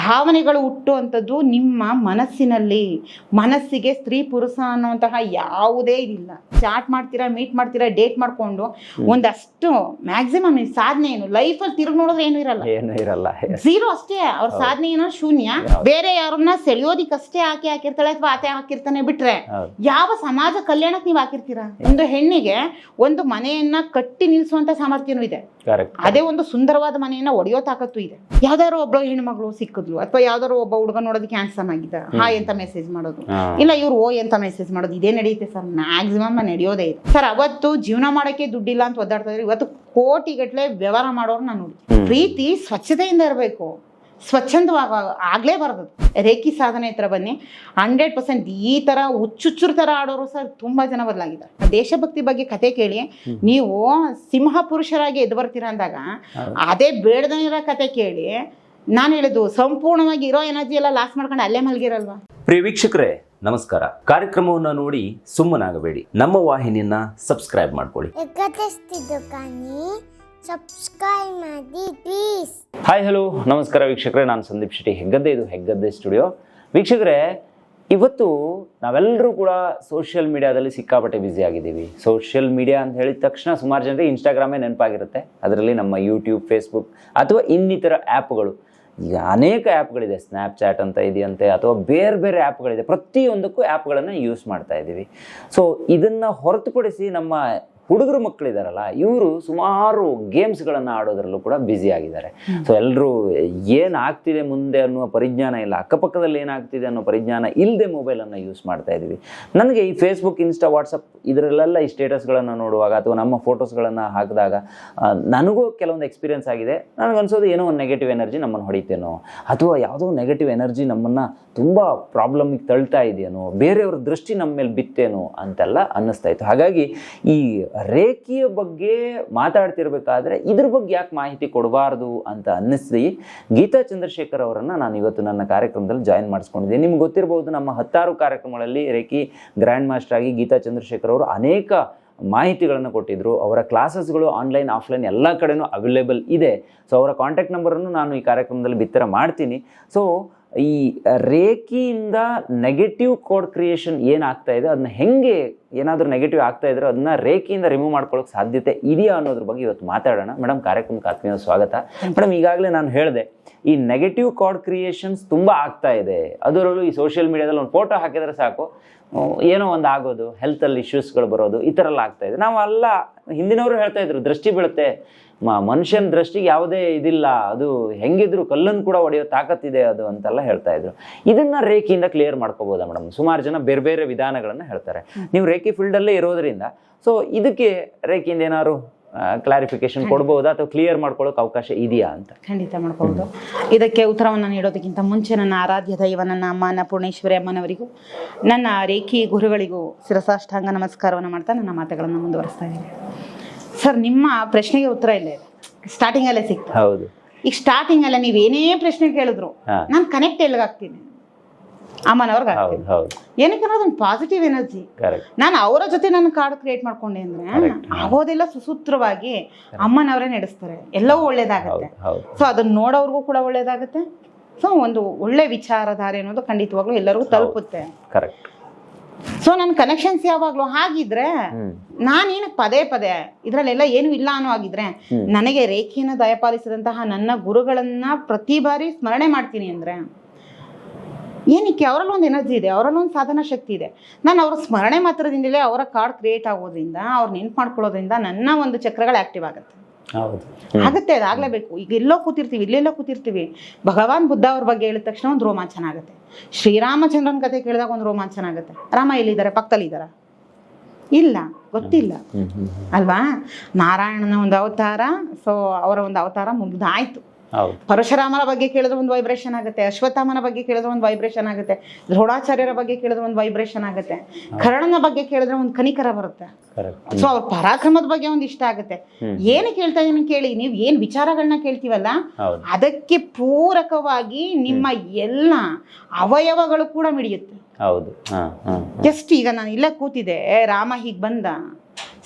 ಭಾವನೆಗಳು ಹುಟ್ಟುವಂಥದ್ದು ನಿಮ್ಮ ಮನಸ್ಸಿನಲ್ಲಿ. ಮನಸ್ಸಿಗೆ ಸ್ತ್ರೀ ಪುರುಷ ಅನ್ನುವಂತಹ ಯಾವುದೇ ಇಲ್ಲ ಚಾಟ್ ಮಾಡ್ತೀರಾ ಮೀಟ್ ಮಾಡ್ತೀರಾ ಡೇಟ್ ಮಾಡಿಕೊಂಡು ಒಂದಷ್ಟು ಮ್ಯಾಕ್ಸಿಮಮ್ ಸಾಧನೆ ಏನು? ಲೈಫಲ್ಲಿ ತಿರುಗಿ ನೋಡಿದ್ರೆ ಏನು ಇರಲ್ಲ. ಏನು ಇರಲ್ಲ. ಝೀರೋ ಅಷ್ಟೇ. ಅವ್ರ ಸಾಧನೆ ಏನೋ ಶೂನ್ಯ. ಬೇರೆ ಯಾರನ್ನ ಸೆಳೆಯೋದಿಕ್ಕಷ್ಟೇ ಹಾಕಿ ಹಾಕಿರ್ತಾಳೆ ಅಥವಾ ಆತೆ ಹಾಕಿರ್ತಾನೆ ಬಿಟ್ರೆ. ಯಾವ ಸಮಾಜ ಕಲ್ಯಾಣಕ್ಕೆ ನೀವು ಹಾಕಿರ್ತೀರಾ? ಒಂದು ಹೆಣ್ಣಿಗೆ ಒಂದು ಮನೆಯನ್ನ ಕಟ್ಟಿ ನಿಲ್ಲಿಸುವಂತ ಸಾಮರ್ಥ್ಯನೂ ಇದೆ. ಅದೇ ಒಂದು ಸುಂದರವಾದ ಮನೆಯನ್ನ ಒಡೆಯೋ ತಾಕತ್ತು ಇದೆ. ಯಾವ್ದಾದ್ರು ಒಬ್ಬ ಹೆಣ್ಮಗಳು ಸಿಕ್ಕಿದ್ಲು ಅಥವಾ ಯಾವ್ದಾದ್ರು ಒಬ್ಬ ಹುಡುಗ ನೋಡೋದಕ್ಕೆ ಕ್ಯಾನ್ಸಲ್ ಆಗಿದ್ದ ಹಾಯ್ ಅಂತ ಮೆಸೇಜ್ ಮಾಡೋದು. ಇಲ್ಲ ಇವ್ರು ಓ ಅಂತ ಮೆಸೇಜ್ ಮಾಡೋದು ಇದೇ ನಡೆಯುತ್ತೆ ಸರ್. ಮ್ಯಾಕ್ಸಿಮಮ್ ನಡೆಯೋದೇ ಇದೆ ಸರ್ ಅವತ್ತು ಜೀವನ ಮಾಡಕ್ಕೆ ದುಡ್ಡಿಲ್ಲ ಅಂತ ಒದ್ದಾಡ್ತಾ ಇದ್ರೆ ಇವತ್ತು ಕೋಟಿಗಟ್ಲೆ ವ್ಯವಹಾರ ಮಾಡೋರು ನಾನು ನೋಡಿ ಪ್ರೀತಿ ಸ್ವಚ್ಛತೆಯಿಂದ ಇರಬೇಕು. ಸ್ವಚ್ಛಂದವಾಗ ಆಗಲೇಬಾರ್ದು. ರೇಖಿ ಸಾಧನೆ ಹತ್ರ ಬನ್ನಿ. ಹಂಡ್ರೆಡ್ ಪರ್ಸೆಂಟ್ ಈ ತರ ಹುಚ್ಚುಚ್ಚುರ್ ಥರ ಆಡೋರು ಸರ್ ತುಂಬಾ ಜನ ಬದಲಾಗಿದ್ದಾರೆ. ದೇಶಭಕ್ತಿ ಬಗ್ಗೆ ಕತೆ ಕೇಳಿ ನೀವು ಸಿಂಹ ಪುರುಷರಾಗಿ ಎದ್ದು ಬರ್ತೀರ ಅಂದಾಗ ಅದೇ ಬೇಡದಿರ ಕತೆ ಕೇಳಿ ನಾನು ಹೇಳಿದ್ದು ಸಂಪೂರ್ಣವಾಗಿ ಇರೋ ಎನರ್ಜಿ ಎಲ್ಲ ಲಾಸ್ ಮಾಡ್ಕೊಂಡು ಅಲ್ಲೇ ಮಲಗಿರಲ್ವಾ? ಪ್ರಿಯ ವೀಕ್ಷಕರೇ ನಮಸ್ಕಾರ. ಕಾರ್ಯಕ್ರಮವನ್ನು ನೋಡಿ ಸುಮ್ಮನಾಗಬೇಡಿ. ನಮ್ಮ ವಾಹಿನಿಯನ್ನ ಸಬ್ಸ್ಕ್ರೈಬ್ ಮಾಡ್ಕೊಳ್ಳಿ. ಸಬ್ಸ್ಕ್ರೈಬ್ ಮಾಡಿ ಪ್ಲೀಸ್ ಹಾಯ್ ಹಲೋ ನಮಸ್ಕಾರ ವೀಕ್ಷಕರೇ, ನಾನು ಸಂದೀಪ್ ಶೆಟ್ಟಿ. ಹೆಗ್ಗದ್ದೆ ಇದು ಹೆಗ್ಗದ್ದೆ ಸ್ಟುಡಿಯೋ ವೀಕ್ಷಕರೇ, ಇವತ್ತು ನಾವೆಲ್ಲರೂ ಕೂಡ ಸೋಷಿಯಲ್ ಮೀಡಿಯಾದಲ್ಲಿ ಸಿಕ್ಕಾಪಟ್ಟೆ ಬ್ಯುಸಿ ಆಗಿದ್ದೀವಿ. ಸೋಷಿಯಲ್ ಮೀಡಿಯಾ ಅಂತ ಹೇಳಿದ ತಕ್ಷಣ ಸುಮಾರು ಜನರಿಗೆ ಇನ್ಸ್ಟಾಗ್ರಾಮೇ ನೆನಪಾಗಿರುತ್ತೆ. ಅದರಲ್ಲಿ ನಮ್ಮ ಯೂಟ್ಯೂಬ್ ಫೇಸ್ಬುಕ್ ಅಥವಾ ಇನ್ನಿತರ ಆ್ಯಪ್ಗಳು ಈಗ ಅನೇಕ ಆ್ಯಪ್ಗಳಿದೆ ಸ್ನ್ಯಾಪ್ಚಾಟ್ ಅಂತ ಇದೆಯಂತೆ, ಅಥವಾ ಬೇರೆ ಬೇರೆ ಆ್ಯಪ್ಗಳಿದೆ ಪ್ರತಿಯೊಂದಕ್ಕೂ ಆ್ಯಪ್ಗಳನ್ನು ಯೂಸ್ ಮಾಡ್ತಾ ಇದ್ದೀವಿ ಸೊ ಇದನ್ನು ಹೊರತುಪಡಿಸಿ ನಮ್ಮ ಹುಡುಗರು ಮಕ್ಕಳಿದಾರಲ್ಲ ಇವರು ಸುಮಾರು ಗೇಮ್ಸ್ಗಳನ್ನು ಆಡೋದ್ರಲ್ಲೂ ಕೂಡ ಬ್ಯುಸಿ ಆಗಿದ್ದಾರೆ. ಸೊ ಎಲ್ಲರೂ ಏನು ಆಗ್ತಿದೆ ಮುಂದೆ ಅನ್ನುವ ಪರಿಜ್ಞಾನ ಇಲ್ಲ. ಅಕ್ಕಪಕ್ಕದಲ್ಲಿ ಏನಾಗ್ತಿದೆ ಅನ್ನೋ ಪರಿಜ್ಞಾನ ಇಲ್ಲದೆ ಮೊಬೈಲನ್ನು ಯೂಸ್ ಮಾಡ್ತಾ ಇದ್ದೀವಿ ನನಗೆ ಈ ಫೇಸ್ಬುಕ್ ಇನ್ಸ್ಟಾ ವಾಟ್ಸಪ್ ಇದರಲ್ಲೆಲ್ಲ ಈ ಸ್ಟೇಟಸ್ಗಳನ್ನು ನೋಡುವಾಗ ಅಥವಾ ನಮ್ಮ ಫೋಟೋಸ್ಗಳನ್ನು ಹಾಕಿದಾಗ ನನಗೂ ಕೆಲವೊಂದು ಎಕ್ಸ್ಪೀರಿಯೆನ್ಸ್ ಆಗಿದೆ. ನನಗನ್ಸೋದು ಏನೋ ಒಂದು ನೆಗೆಟಿವ್ ಎನರ್ಜಿ ನಮ್ಮನ್ನು ಹೊಡಿತೇನೋ? ಅಥವಾ ಯಾವುದೋ ನೆಗೆಟಿವ್ ಎನರ್ಜಿ ನಮ್ಮನ್ನು ತುಂಬ ಪ್ರಾಬ್ಲಮಿಗೆ ತಳ್ತಾ ಇದೆಯೇನೋ? ಬೇರೆಯವ್ರ ದೃಷ್ಟಿ ನಮ್ಮ ಮೇಲೆ ಬಿತ್ತೇನೋ ಅಂತೆಲ್ಲ ಅನ್ನಿಸ್ತಾ ಇತ್ತು. ಹಾಗಾಗಿ ಈ ರೇಖೆಯ ಬಗ್ಗೆ ಮಾತಾಡ್ತಿರ್ಬೇಕಾದ್ರೆ ಇದ್ರ ಬಗ್ಗೆ ಯಾಕೆ ಮಾಹಿತಿ ಕೊಡಬಾರ್ದು ಅಂತ ಅನ್ನಿಸಿ ಗೀತಾ ಚಂದ್ರಶೇಖರ್ ಅವರನ್ನು ನಾನು ಇವತ್ತು ನನ್ನ ಕಾರ್ಯಕ್ರಮದಲ್ಲಿ ಜಾಯಿನ್ ಮಾಡಿಸ್ಕೊಂಡಿದ್ದೀನಿ. ನಿಮ್ಗೆ ಗೊತ್ತಿರಬಹುದು ನಮ್ಮ ಹತ್ತಾರು ಕಾರ್ಯಕ್ರಮಗಳಲ್ಲಿ ರೇಖಿ ಗ್ರ್ಯಾಂಡ್ ಮಾಸ್ಟರ್ ಆಗಿ ಗೀತಾ ಚಂದ್ರಶೇಖರ್ ಅವರು ಅನೇಕ ಮಾಹಿತಿಗಳನ್ನು ಕೊಟ್ಟಿದ್ದರು ಅವರ ಕ್ಲಾಸಸ್ಗಳು ಆನ್ಲೈನ್ ಆಫ್ಲೈನ್ ಎಲ್ಲ ಕಡೆನೂ ಅವೈಲೇಬಲ್ ಇದೆ. ಸೊ ಅವರ ಕಾಂಟ್ಯಾಕ್ಟ್ ನಂಬರನ್ನು ನಾನು ಈ ಕಾರ್ಯಕ್ರಮದಲ್ಲಿ ಬಿತ್ತರ ಮಾಡ್ತೀನಿ. ಸೊ ಈ ರೇಖಿಯಿಂದ ನೆಗೆಟಿವ್ ಕೋಡ್ ಕ್ರಿಯೇಷನ್ ಏನಾಗ್ತಾ ಇದೆ ಅದನ್ನ ಹೆಂಗೆ ಏನಾದರೂ ನೆಗೆಟಿವ್ ಆಗ್ತಾ ಇದ್ರೆ ಅದನ್ನ ರೇಖೆಯಿಂದ ರಿಮೂವ್ ಮಾಡ್ಕೊಳ್ಳೋಕೆ ಸಾಧ್ಯತೆ ಇದೆಯಾ ಅನ್ನೋದ್ರ ಬಗ್ಗೆ ಇವತ್ತು ಮಾತಾಡೋಣ. ಮೇಡಮ್ ಕಾರ್ಯಕ್ರಮಕ್ಕೆ ಆತ್ಮೀಯ ಸ್ವಾಗತ. ಮೇಡಮ್ ಈಗಾಗಲೇ ನಾನು ಹೇಳಿದೆ, ಈ ನೆಗೆಟಿವ್ ಕೋಡ್ ಕ್ರಿಯೇಷನ್ಸ್ ತುಂಬ ಆಗ್ತಾ ಇದೆ. ಅದರಲ್ಲೂ ಈ ಸೋಷಿಯಲ್ ಮೀಡಿಯಾದಲ್ಲಿ ಒಂದು ಫೋಟೋ ಹಾಕಿದ್ರೆ ಸಾಕು. ಏನೋ ಒಂದು ಆಗೋದು ಹೆಲ್ತಲ್ಲಿ ಇಶ್ಯೂಸ್ಗಳು ಬರೋದು, ಈ ಥರ ಎಲ್ಲ ಆಗ್ತಾ ಇದೆ. ನಾವು ಅಲ್ಲ ಹಿಂದಿನವರು ಹೇಳ್ತಾ ಇದ್ರು, ದೃಷ್ಟಿ ಬೀಳುತ್ತೆ. ಮನುಷ್ಯನ ದೃಷ್ಟಿಗೆ ಯಾವುದೇ ಇದಿಲ್ಲ. ಅದು ಹೆಂಗಿದ್ರು ಕಲ್ಲನ್ನು ಕೂಡ ಒಡೆಯೋ ತಾಕತ್ತಿದೆ ಅದು ಅಂತೆಲ್ಲ ಹೇಳ್ತಾ ಇದ್ರು. ಇದನ್ನ ರೇಖಿಯಿಂದ ಕ್ಲಿಯರ್ ಮಾಡ್ಕೋಬೋದಾ ಮೇಡಮ್ ಸುಮಾರು ಜನ ಬೇರೆ ಬೇರೆ ವಿಧಾನಗಳನ್ನು ಹೇಳ್ತಾರೆ. ನೀವು ರೇಖಿ ಫೀಲ್ಡಲ್ಲೇ ಇರೋದ್ರಿಂದ ಸೊ ಇದಕ್ಕೆ ರೇಖಿಯಿಂದ ಏನಾದ್ರು ಕ್ಲಾರಿಫಿಕೇಶನ್ ಕೊಡ್ಬೋದಾ? ಅಥವಾ ಕ್ಲಿಯರ್ ಮಾಡ್ಕೊಳ್ಳೋಕೆ ಅವಕಾಶ ಇದೆಯಾ ಅಂತ? ಖಂಡಿತ ಮಾಡ್ಬಹುದು ಇದಕ್ಕೆ ಉತ್ತರವನ್ನು ನೀಡೋದಕ್ಕಿಂತ ಮುಂಚೆ ನನ್ನ ಆರಾಧ್ಯ ದೈವ ನನ್ನ ಅಮ್ಮ ಪೂರ್ಣೇಶ್ವರಿ ಅಮ್ಮನವರಿಗೂ ನನ್ನ ರೇಖಿ ಗುರುಗಳಿಗೂ ಶಿರಸಾಷ್ಟಾಂಗ ನಮಸ್ಕಾರವನ್ನು ಮಾಡ್ತಾ ನನ್ನ ಮಾತುಗಳನ್ನು ಮುಂದುವರಿಸ್ತಾ ಇದ್ದೀನಿ. ಸರ್ ನಿಮ್ಮ ಪ್ರಶ್ನೆಗೆ ಉತ್ತರ ಇಲ್ಲ ಇದೆ. ಸ್ಟಾರ್ಟಿಂಗಲ್ಲೇ ಸಿಕ್ತು. ಹೌದು. ಈಗ ಸ್ಟಾರ್ಟಿಂಗ್ ಅಲ್ಲ ನೀವು ಏನೇ ಪ್ರಶ್ನೆ ಕೇಳಿದ್ರು. ನಾನು ಕನೆಕ್ಟ್ ಎಲ್ಲಿಗಾಗ್ತೀನಿ ಅಮ್ಮನವ್ರಿಗೆ ಏನಕ್ಕೆ ಅನ್ನೋದು ಒಂದು ಪಾಸಿಟಿವ್ ಎನರ್ಜಿ ನಾನು ಅವರ ಜೊತೆ ನಾನು ಕಾರ್ಡ್ ಕ್ರಿಯೇಟ್ ಮಾಡ್ಕೊಂಡೆ ಅಂದ್ರೆ. ಆಗೋದೆಲ್ಲ ಸುಸೂತ್ರವಾಗಿ ಅಮ್ಮನವರೇ ನಡೆಸ್ತಾರೆ. ಎಲ್ಲವೂ ಒಳ್ಳೇದಾಗತ್ತೆ. ಸೊ ಅದನ್ನ ನೋಡೋರ್ಗೂ ಕೂಡ ಒಳ್ಳೇದಾಗತ್ತೆ. ಸೊ ಒಂದು ಒಳ್ಳೆ ವಿಚಾರಧಾರೆ ಅನ್ನೋದು ಖಂಡಿತವಾಗ್ಲೂ ಎಲ್ಲರಿಗೂ ತಲುಪುತ್ತೆ. ಕರೆಕ್ಟ್ ಸೊ ನನ್ನ ಕನೆಕ್ಷನ್ಸ್ ಯಾವಾಗ್ಲೂ ಹಾಗಿದ್ರೆ ನಾನೇನು ಪದೇ ಪದೇ ಇದ್ರಲ್ಲೆಲ್ಲ ಏನು ಇಲ್ಲ ಅನ್ನೋ ಆಗಿದ್ರೆ ನನಗೆ ರೇಖೆಯನ್ನು ದಯಪಾಲಿಸಿದಂತಹ ನನ್ನ ಗುರುಗಳನ್ನ ಪ್ರತಿ ಬಾರಿ ಸ್ಮರಣೆ ಮಾಡ್ತೀನಿ ಅಂದ್ರೆ ಏನಕ್ಕೆ? ಅವರಲ್ಲಿ ಒಂದು ಎನರ್ಜಿ ಇದೆ ಅವರಲ್ಲಿ ಒಂದು ಸಾಧನ ಶಕ್ತಿ ಇದೆ. ನಾನು ಅವರ ಸ್ಮರಣೆ ಮಾತ್ರದಿಂದಲೇ ಅವರ ಕಾರ್ಡ್ ಕ್ರಿಯೇಟ್ ಆಗೋದ್ರಿಂದ ಅವ್ರು ನೆನ್ಪು ಮಾಡ್ಕೊಳ್ಳೋದ್ರಿಂದ ನನ್ನ ಒಂದು ಚಕ್ರಗಳು ಆಕ್ಟಿವ್ ಆಗುತ್ತೆ. ಆಗುತ್ತೆ ಅದಾಗಲೇಬೇಕು. ಈಗ ಎಲ್ಲೋ ಕೂತಿರ್ತೀವಿ ಇಲ್ಲೆಲ್ಲೋ ಕೂತಿರ್ತೀವಿ. ಭಗವಾನ್ ಬುದ್ಧ ಅವ್ರ ಬಗ್ಗೆ ಹೇಳಿದ ತಕ್ಷಣ ಒಂದು ರೋಮಾಂಚನ ಆಗುತ್ತೆ. ಶ್ರೀರಾಮಚಂದ್ರನ ಕತೆ ಕೇಳಿದಾಗ ಒಂದು ರೋಮಾಂಚನ ಆಗುತ್ತೆ. ರಾಮ ಎಲ್ಲಿದ್ದಾರೆ ಪಕ್ಕದಲ್ಲಿ ಇದಾರ? ಇಲ್ಲ ಗೊತ್ತಿಲ್ಲ. ಅಲ್ವಾ? ನಾರಾಯಣನ ಒಂದು ಅವತಾರ ಸೊ ಅವರ ಒಂದು ಅವತಾರ ಮುಗ್ದಾಯ್ತು. ಪರಶುರಾಮನ ಬಗ್ಗೆ ಕೇಳಿದ್ರೆ ಒಂದು ವೈಬ್ರೇಷನ್ ಆಗುತ್ತೆ ಅಶ್ವತ್ಥಾಮನ ಬಗ್ಗೆ ಕೇಳಿದ್ರೆ ಒಂದು ವೈಬ್ರೇಷನ್ ಆಗುತ್ತೆ ದ್ರೋಣಾಚಾರ್ಯರ ಬಗ್ಗೆ ಕೇಳಿದ್ರೆ ಒಂದು ವೈಬ್ರೇಷನ್ ಆಗುತ್ತೆ ಕರ್ಣನ ಬಗ್ಗೆ ಕೇಳಿದ್ರೆ ಒಂದು ಕನಿಕರ ಬರುತ್ತೆ. ಸೊ ಅವ್ರ ಪರಾಕ್ರಮದ ಬಗ್ಗೆ ಒಂದು ಇಷ್ಟ ಆಗುತ್ತೆ. ಏನು ಕೇಳ್ತಾ ಇದ್ದೀನಿ ಕೇಳಿ ನೀವು ಏನ್ ವಿಚಾರಗಳನ್ನ ಕೇಳ್ತೀವಲ್ಲ ಅದಕ್ಕೆ ಪೂರಕವಾಗಿ ನಿಮ್ಮ ಎಲ್ಲ ಅವಯವಗಳು ಕೂಡ ಮಿಡಿಯುತ್ತೆ. ಹೌದು. ಜಸ್ಟ್ ಈಗ ನಾನು ಇಲ್ಲೇ ಕೂತಿದೆ ರಾಮ ಹೀಗೆ ಬಂದ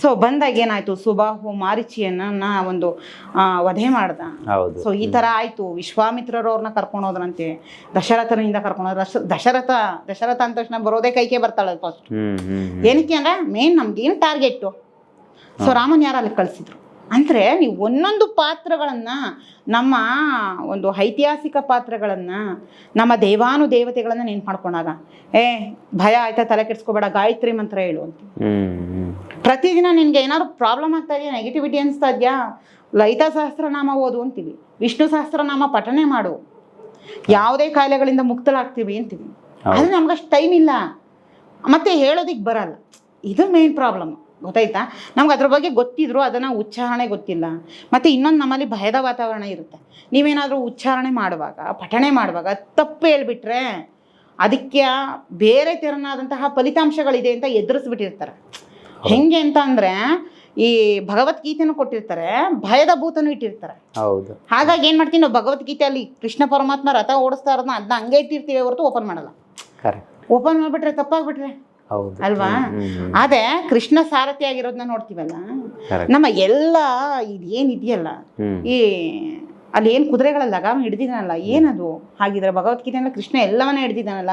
ಸೊ ಬಂದಾಗ ಏನಾಯ್ತು? ಸುಬಾಹು ಮಾರಿಚಿಯನ್ನ ಒಂದು ವಧೆ ಮಾಡ್ದ. ಸೊ ಈ ತರ ಆಯ್ತು. ವಿಶ್ವಾಮಿತ್ರರು ಅವ್ರನ್ನ ಕರ್ಕೊಂಡು ಹೋದ್ರಂತೆ ದಶರಥನಿಂದ ಕರ್ಕೊಂಡು ಹೋದ್ರ. ದಶರಥ ದಶರಥ ಅಂದ ತಕ್ಷಣ ಬರೋದೇ ಕೈಕೆ ಬರ್ತಾಳೆ ಫಸ್ಟ್. ಏನಕ್ಕೆ ಅಂದ್ರೆ ಮೇನ್ ಏನು ಟಾರ್ಗೆಟ್ ಸೊ ರಾಮನ್ ಯಾರು ಅಲ್ಲಿ ಕಳಿಸಿದ್ರು? ಅಂದ್ರೆ ನೀವು ಒಂದೊಂದು ಪಾತ್ರಗಳನ್ನ ನಮ್ಮ ಒಂದು ಐತಿಹಾಸಿಕ ಪಾತ್ರಗಳನ್ನ ನಮ್ಮ ದೇವಾನು ದೇವತೆಗಳನ್ನ ನೆನ್ಪು ಮಾಡ್ಕೊಂಡಾಗ. ಏ ಭಯ ಆಯ್ತಾ ತಲೆ ಕೆಡ್ಸ್ಕೋಬೇಡ ಗಾಯತ್ರಿ ಮಂತ್ರ ಹೇಳು ಅಂತ. ಪ್ರತಿದಿನ ನಿನಗೆ ಏನಾದ್ರು ಪ್ರಾಬ್ಲಮ್ ಆಗ್ತಾ ಇದೆಯಾ ನೆಗೆಟಿವಿಟಿ ಅನಿಸ್ತಾ ಇದೆಯಾ ಲಲಿತಾ ಸಹಸ್ರನಾಮ ಓದು ಅಂತೀವಿ. ವಿಷ್ಣು ಸಹಸ್ರನಾಮ ಪಠನೆ ಮಾಡು. ಯಾವುದೇ ಕಾಯಿಲೆಗಳಿಂದ ಮುಕ್ತಳಾಗ್ತೀವಿ ಅಂತೀವಿ. ಆದರೆ ನಮ್ಗಷ್ಟು ಟೈಮ್ ಇಲ್ಲ. ಮತ್ತೆ ಹೇಳೋದಕ್ಕೆ ಬರಲ್ಲ. ಇದು ಮೇನ್ ಪ್ರಾಬ್ಲಮ್ ಗೊತ್ತಾಯ್ತಾ? ನಮ್ಗೆ ಅದ್ರ ಬಗ್ಗೆ ಗೊತ್ತಿದ್ರು ಅದನ್ನು ಉಚ್ಚಾರಣೆ ಗೊತ್ತಿಲ್ಲ. ಮತ್ತು ಇನ್ನೊಂದು ನಮ್ಮಲ್ಲಿ ಭಯದ ವಾತಾವರಣ ಇರುತ್ತೆ. ನೀವೇನಾದರೂ ಉಚ್ಚಾರಣೆ ಮಾಡುವಾಗ ಪಠಣೆ ಮಾಡುವಾಗ ತಪ್ಪು ಹೇಳ್ಬಿಟ್ರೆ ಅದಕ್ಕೆ ಬೇರೆ ತೆರನಾದಂತಹ ಫಲಿತಾಂಶಗಳಿದೆ ಅಂತ ಎದುರಿಸ್ಬಿಟ್ಟಿರ್ತಾರೆ. ಹೆಂಗೆ ಅಂತ ಅಂದ್ರೆ ಈ ಭಗವದ್ಗೀತೆನೂ ಕೊಟ್ಟಿರ್ತಾರೆ ಭಯದ ಭೂತನು ಇಟ್ಟಿರ್ತಾರೆ. ಹೌದು. ಹಾಗಾಗಿ ಏನ್ ಮಾಡ್ತೀನಿ ನಾವು ಭಗವದ್ಗೀತೆ ಅಲ್ಲಿ ಕೃಷ್ಣ ಪರಮಾತ್ಮ ರಥ ಓಡಿಸ್ತಾ ಇರೋದನ್ನ ಅದನ್ನ ಹಂಗೆ ಇಟ್ಟಿರ್ತೀವಿ ಹೊರತು ಓಪನ್ ಮಾಡಲ್ಲ. ಓಪನ್ ಮಾಡ್ಬಿಟ್ರೆ ತಪ್ಪಾಗ್ಬಿಟ್ರೆ. ಅಲ್ವಾ? ಅದೇ ಕೃಷ್ಣ ಸಾರಥಿ ಆಗಿರೋದನ್ನ ನೋಡ್ತೀವಲ್ಲ? ನಮ್ಮ ಎಲ್ಲ ಇದೇನಿದೆಯಲ್ಲ ಇದೆಯಲ್ಲ? ಈ ಅಲ್ಲಿ ಏನು ಕುದುರೆಗಳ ಲಗಾಮ ಹಿಡ್ದಿದ್ದಾನಲ್ಲ ಏನದು? ಹಾಗಿದ್ರೆ ಭಗವದ್ಗೀತೆಯಲ್ಲಿ ಕೃಷ್ಣ ಎಲ್ಲವನ್ನ ಹಿಡ್ದಿದ್ದಾನಲ್ಲ.